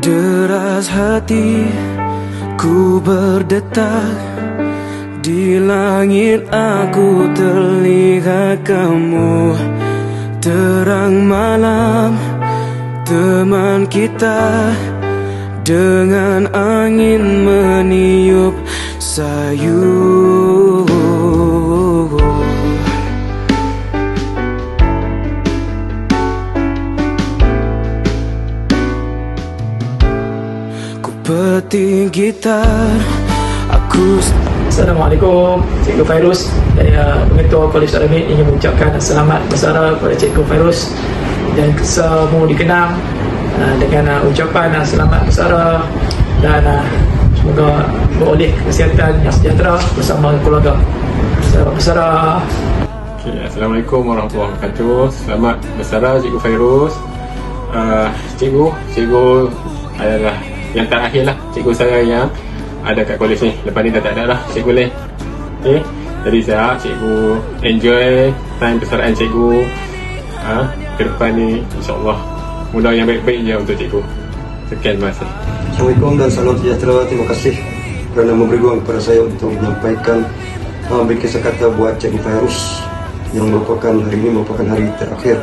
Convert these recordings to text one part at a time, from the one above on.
Deras hati ku berdetak Di langit aku terlihat kamu. Terang malam teman kita Dengan angin meniup sayu Petik gitar Aku Assalamualaikum Cikgu Fairuz Saya Pengetua Kolej Taramid ingin mengucapkan selamat bersara kepada Cikgu Fairuz dan semua dikenang uh, dengan uh, ucapan uh, selamat bersara dan uh, semoga beroleh kesihatan yang sejahtera bersama keluarga. Selamat bersara. Okay, Assalamualaikum warahmatullahi wabarakatuh. Selamat bersara Cikgu Fairuz. Uh, cikgu, cikgu adalah yang terakhir lah cikgu saya yang ada kat kolej ni. Lepas ni dah tak ada lah cikgu lain. Okay. Jadi saya harap cikgu enjoy time persaraan cikgu. Uh, ke depan ni insyaAllah mudah yang baik-baik je untuk cikgu. Sekian kasih. Assalamualaikum dan salam sejahtera. Terima kasih kerana memberi ruang kepada saya untuk menyampaikan uh, beri kisah kata buat Cikgu Fairuz yang merupakan hari ini merupakan hari terakhir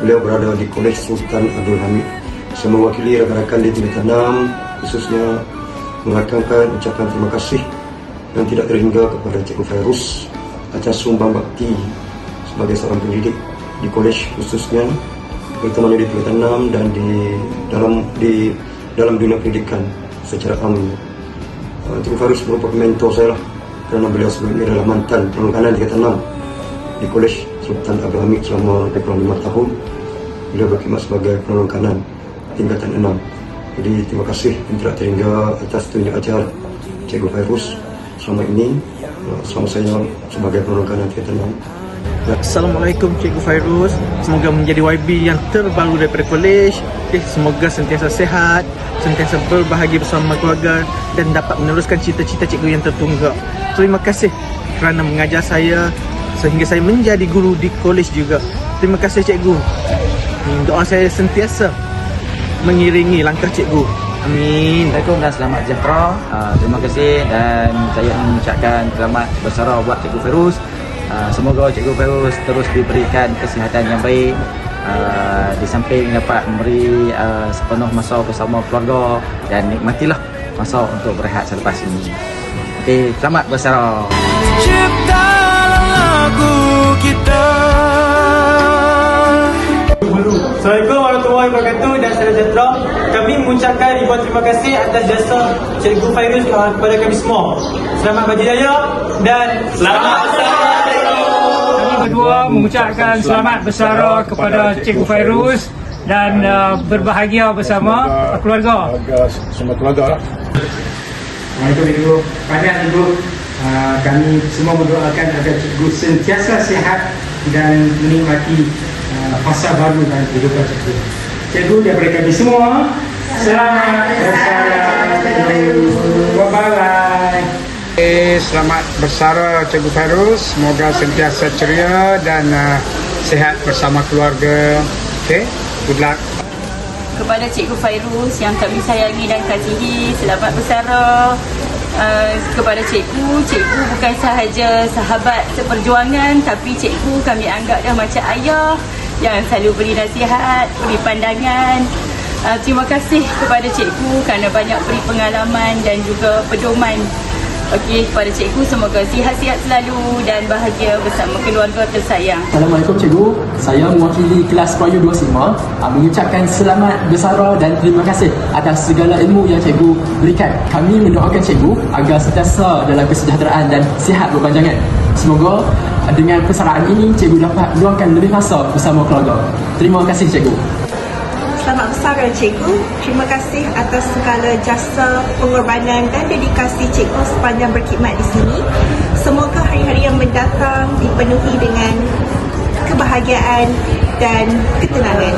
beliau berada di Kolej Sultan Abdul Hamid. Saya mewakili rakan-rakan di tingkatan 6 khususnya merakamkan ucapan terima kasih yang tidak terhingga kepada Cikgu Fairuz atas sumbang bakti sebagai seorang pendidik di kolej khususnya terutamanya di tingkatan 6 dan di dalam di dalam dunia pendidikan secara umum. Uh, Cikgu Faris merupakan mentor saya lah kerana beliau sebelum ini adalah mantan kanan tingkatan 6 di Kolej Sultan Abdul Hamid selama lebih kurang 5 tahun. Beliau berkhidmat sebagai penolong kanan tingkatan 6. Jadi terima kasih yang tidak terhingga atas tunjuk ajar Cikgu Fairuz. Selama ini uh, selama saya sebagai penolong kanan tingkatan 6. Assalamualaikum Cikgu Fairuz. Semoga menjadi YB yang terbaru daripada kolej. Okay, Semoga sentiasa sehat Sentiasa berbahagia bersama keluarga Dan dapat meneruskan cita-cita cikgu yang tertunggak Terima kasih kerana mengajar saya Sehingga saya menjadi guru di kolej juga. Terima kasih cikgu. Doa saya sentiasa mengiringi langkah cikgu Amin Assalamualaikum dan selamat sejahtera. Uh, terima kasih dan saya ingin mengucapkan selamat bersara buat Cikgu Feruz. Uh, semoga Cikgu Feruz terus diberikan kesihatan yang baik. Uh, di samping dapat memberi uh, sepenuh masa bersama keluarga dan nikmatilah masa untuk berehat selepas ini. Okey, selamat bersara. Ciptalah lagu kita Assalamualaikum warahmatullahi wabarakatuh dan salam sejahtera. Kami mengucapkan ribuan terima kasih atas jasa Cikgu Fairuz uh, kepada kami semua. Selamat berjaya dan selamat Kami berdua mengucapkan selamat bersara kepada Cikgu Fairuz dan uh, berbahagia bersama keluarga. Semua keluarga lah. Assalamualaikum Ibu. Pada Ibu, uh, kami semua mendoakan agar cikgu sentiasa sihat dan menikmati fasa baru dalam kehidupan cikgu. Cikgu daripada kami semua, selamat bersama. Bye-bye. Eh, Selamat bersara Cikgu Fairuz. Semoga sentiasa ceria dan uh, sihat bersama keluarga. Okay, good luck. kepada Cikgu Fairuz yang kami sayangi dan kasihi selamat bersara uh, kepada cikgu cikgu bukan sahaja sahabat seperjuangan tapi cikgu kami anggap dah macam ayah yang selalu beri nasihat beri pandangan uh, terima kasih kepada cikgu kerana banyak beri pengalaman dan juga pedoman Okey, kepada cikgu semoga sihat-sihat selalu dan bahagia bersama keluarga tersayang. Assalamualaikum cikgu. Saya mewakili kelas Prayu 25 uh, mengucapkan selamat bersara dan terima kasih atas segala ilmu yang cikgu berikan. Kami mendoakan cikgu agar sentiasa dalam kesejahteraan dan sihat berpanjangan. Semoga dengan persaraan ini cikgu dapat luangkan lebih masa bersama keluarga. Terima kasih cikgu. Selamat bersara cikgu. Terima kasih atas segala jasa, pengorbanan dan dedikasi cikgu sepanjang berkhidmat di sini. Semoga hari-hari yang mendatang dipenuhi dengan kebahagiaan dan ketenangan.